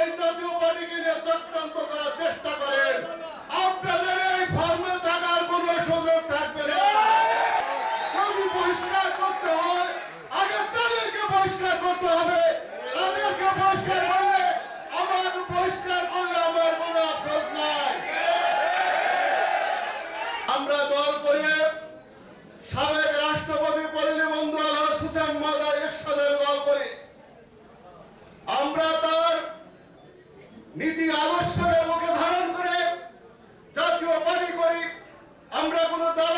এই জাতীয় পার্টিকে নিয়ে চক্রান্ত করার চেষ্টা করে। আমরা কোনো দল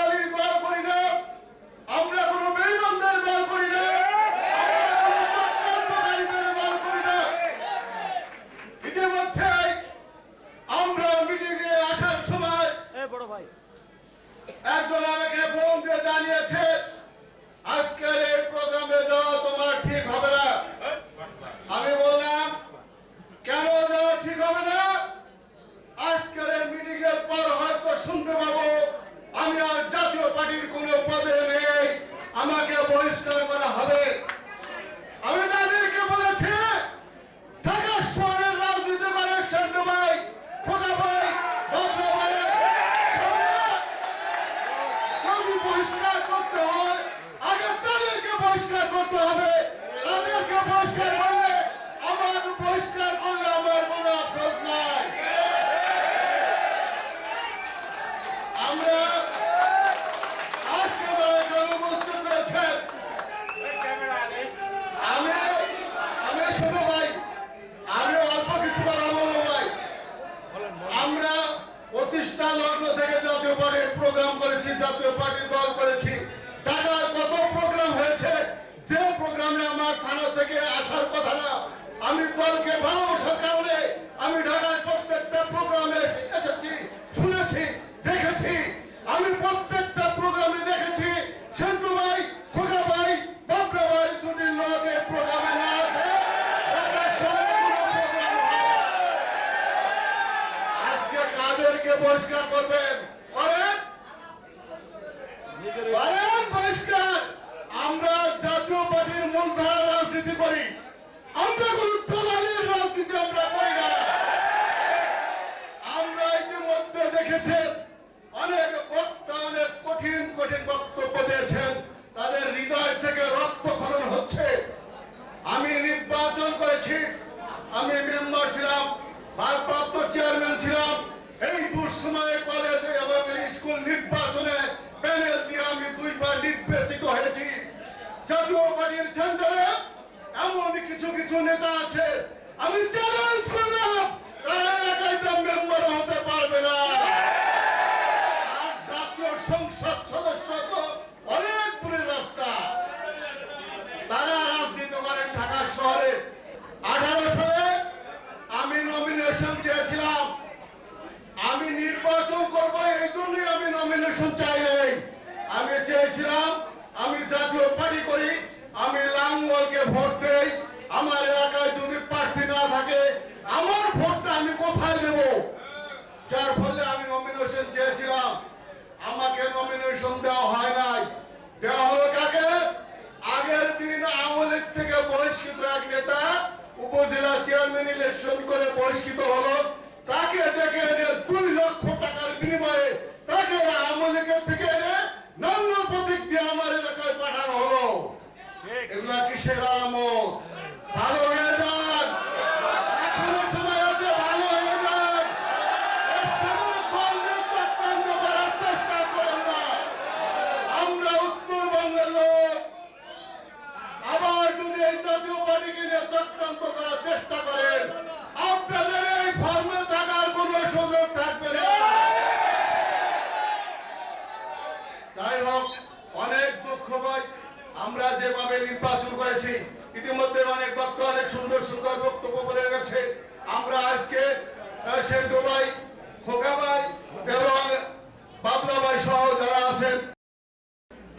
থেকে বহিষ্কার করা হবে। আমি তাদেরকে বলেছি, ঢাকা শহরের রাজনীতি করে ভাই, খোদা ভাই বহিষ্কার করতে হয়। আগে তাদেরকে বহিষ্কার করতে হবে। পরিষ্কার করবেন। করেন? পরিষ্কার। আমরা জাতীয় পার্টির মূলধারা রাজনীতি করি। আমরা কোন দলালের রাজনীতি আমরা করি না। আমরা ইতিমধ্যে দেখেছেন, অনেক বক্তা, অনেক কঠিন কঠিন বক্তব্য দিয়েছেন। তাদের হৃদয় থেকে রক্ত রক্তক্ষরণ হচ্ছে। আমি নির্বাচন করেছি। আমি মেম্বার ছিলাম, ভারপ্রাপ্ত ব্যাংকের এমন কিছু কিছু নেতা আছে। আমি চ্যালেঞ্জ করলাম, তারা এলাকায় মেম্বার হতে পারবে না। জাতীয় সংসদ সদস্য তো অনেক দূরের রাস্তা। তারা রাজনীতি করেন ঢাকা শহরে। আঠারো সালে আমি নমিনেশন চেয়েছিলাম। আমি নির্বাচন করব, এই জন্যই আমি নমিনেশন চাই আমি চেয়েছিলাম aleluya. En la que seramos. Aleluya.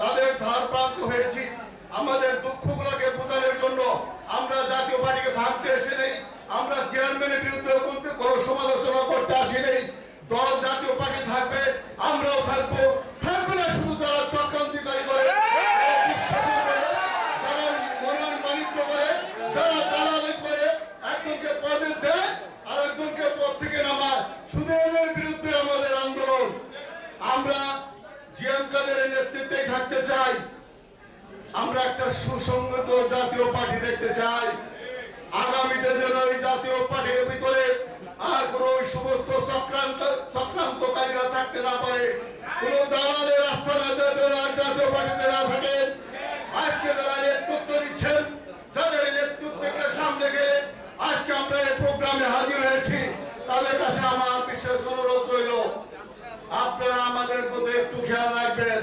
তাদের ধার প্রাপ্ত হয়েছি। আমাদের দুঃখ গুলাকে বোঝানোর জন্য আমরা জাতীয় পার্টিকে ভাঙতে এসে নেই আমরা চেয়ারম্যানের বিরুদ্ধে কোনো সমালোচনা করতে আসি নেই দল জাতীয় পার্টি থাকবে জাতীয় পার্টির ভিতরে আর কোন ওই সমস্ত সংক্রান্ত সংক্রান্তকারীরা থাকতে না পারে। কোন দালালের রাস্তা না যাতে আর জাতীয় পার্টিতে না থাকে। আজকে যারা নেতৃত্ব দিচ্ছেন, যাদের নেতৃত্বকে সামনে গেলে আজকে আমরা এই প্রোগ্রামে হাজির হয়েছি, তাদের কাছে আমার বিশেষ অনুরোধ রইল। আপনারা আমাদের প্রতি একটু খেয়াল রাখবেন।